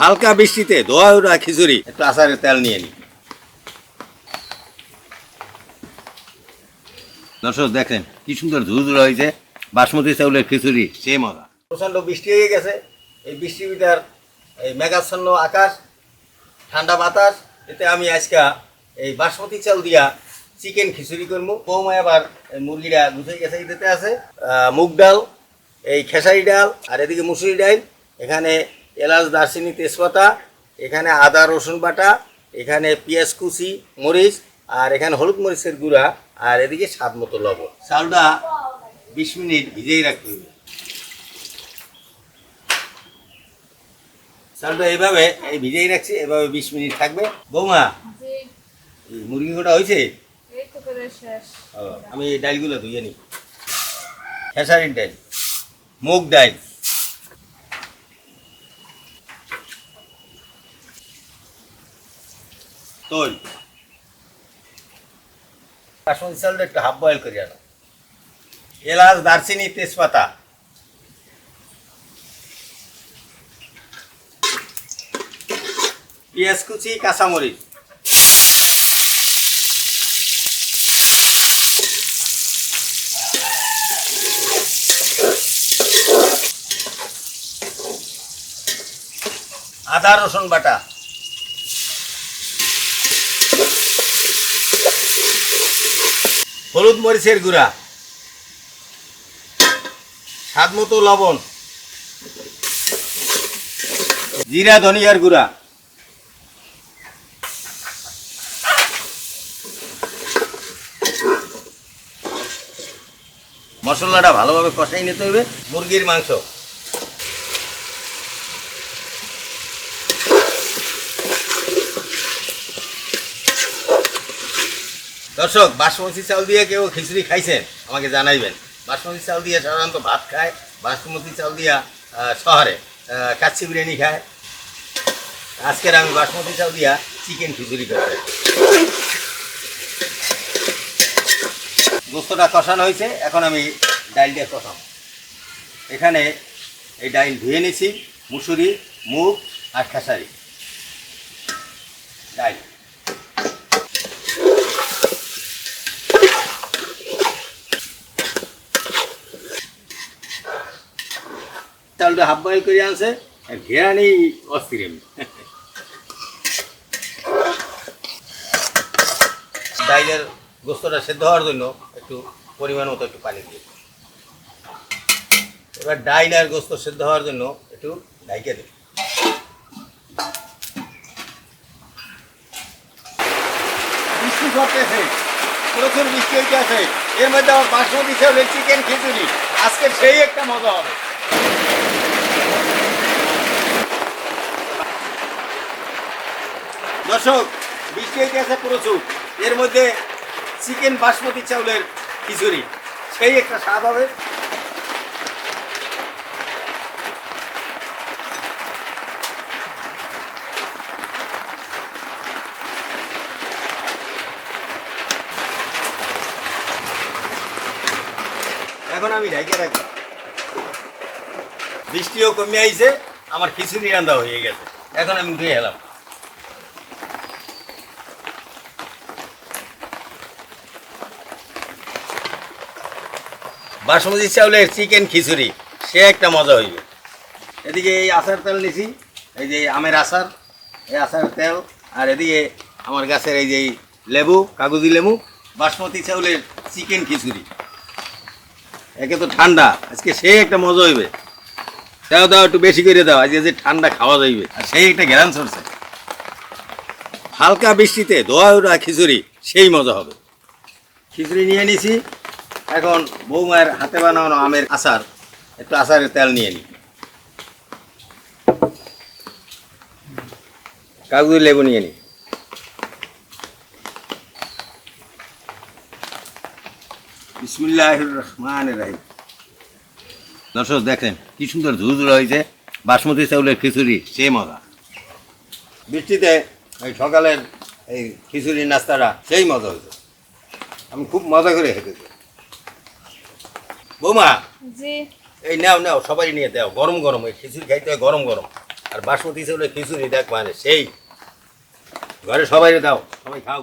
হালকা বৃষ্টিতে দোয়া ওরা খিচুড়ি, একটু আচারের তেল নিয়ে নি। দর্শক, দেখেন, কি সুন্দর ধুধুরা হয়েছে। বাসমতি চাউলের খিচুড়ি সে মজা। প্রচণ্ড বৃষ্টি হয়ে গেছে। এই বৃষ্টির ভিতর এই মেঘাচ্ছন্ন আকাশ, ঠান্ডা বাতাস, এতে আমি আজকা এই বাসমতি চাল দিয়া চিকেন খিচুড়ি করব। বৌমা আবার মুরগিটা গুছিয়ে গেছে এটাতে আছে। মুগ ডাল, এই খেসারি ডাল, আর এদিকে মুসুরি ডাল। এখানে এলাচ দারচিনি তেজপাতা এখানে আদা রসুন বাটা এখানে পেঁয়াজ কুচি মরিচ আর এখানে হলুদ মরিচের গুঁড়া আর এদিকে স্বাদ মতো লবণ। চালটা বিশ মিনিট ভিজেই রাখতে হবে। চালটা এইভাবে এই ভিজেই রাখছি এভাবে বিশ মিনিট থাকবে। বৌমা এই মুরগি গোটা হয়েছে? আমি এই ডালগুলো ধুয়ে নিই। খেসারির ডাল মুগ ডাল। তোল। বাসমতি চালটা একটু হাফ বয়েল করে আনো। এলাচ, দারচিনি, তেজপাতা। পেঁয়াজ কুচি, কাঁচামরিচ। আদা, রসুন বাটা। হলুদ মরিচের গুঁড়া, স্বাদ মতো লবণ, জিরা, ধনিয়ার গুঁড়া। মশলাটা ভালোভাবে কষাই নিতে হবে। মুরগির মাংস। দর্শক, বাসমতি চাল দিয়ে কেউ খিচুড়ি খাইছেন আমাকে জানাইবেন। বাসমতি চাল দিয়ে সাধারণত ভাত খায়, বাসমতি চাল দিয়া শহরে কাচ্চি বিরিয়ানি খায়। আজকের আমি বাসমতি চাল দিয়া চিকেন খিচুড়ি করতে গোস্তটা কষানো হয়েছে, এখন আমি ডাইল দিয়ে কষাম এখানে এই ডাইল ধুয়ে নিছি, মুসুরি, মুগ আর খেসারি। ডাইল। চালটা হাফ বয়েল করে আনছে আর ঘেরানি অস্থির এমনি। ডাইলের গোস্তটা সেদ্ধ হওয়ার জন্য একটু পরিমাণ মতো একটু পানি দিয়ে এবার ডাইল আর গোস্ত সেদ্ধ হওয়ার জন্য একটু ঢাইকে বৃষ্টি পড়তেছে প্রচুর বৃষ্টি হইতে আছে এর মধ্যে আমার বাসমতি চাউলের চিকেন খিচুড়ি। আজকে সেই একটা মজা হবে। দর্শক, বৃষ্টি আছে প্রচুর। এর মধ্যে চিকেন বাসমতি চাউলের খিচুড়ি। সেই একটা স্বাদ হবে। এখন আমি ঢাকে রাখব বৃষ্টিও কমে আইছে, আমার খিচুড়ি রান্না হয়ে গেছে। এখন আমি উঠে এলাম। বাসমতি চাউলের চিকেন খিচুড়ি, সে একটা মজা হইবে। এদিকে এই আচার তেল নিছি, এই যে আমের আচার, এই আচার তেল, আর এদিকে আমার গাছের এই যে লেবু, কাগজি লেবু, বাসমতি চাউলের চিকেন খিচুড়ি। একে তো ঠান্ডা, আজকে সে একটা মজা হইবে। দাও দাও, একটু বেশি করে দাও, আজকে যে ঠান্ডা খাওয়া যাইবে। আর সেই একটা গ্যারান চলছে হালকা বৃষ্টিতে দোয়া খিচুড়ি, সেই মজা হবে। খিচুড়ি নিয়ে নিছি এখন বৌমায়ের হাতে বানানো আমের আচার। একটু আচারের তেল নিয়ে নিই কাগজ লেবু নিয়ে নিই দর্শক, দেখেন কি সুন্দর ধুধুরা হয়েছে। বাসমতি চাউলের খিচুড়ি সে মজা। বৃষ্টিতে এই সকালের এই খিচুড়ির নাস্তাটা সেই মজা হয়েছে। আমি খুব মজা করে খেতেছি। বৌমা জি। এই নাও নাও সবাই নিয়ে দাও। গরম গরম এই খিচুড়ি খাইতে হয় গরম গরম। আর বাসমতি চাউলের খিচুড়ি দেখ মানে সেই। ঘরে সবাই দাও সবাই খাও।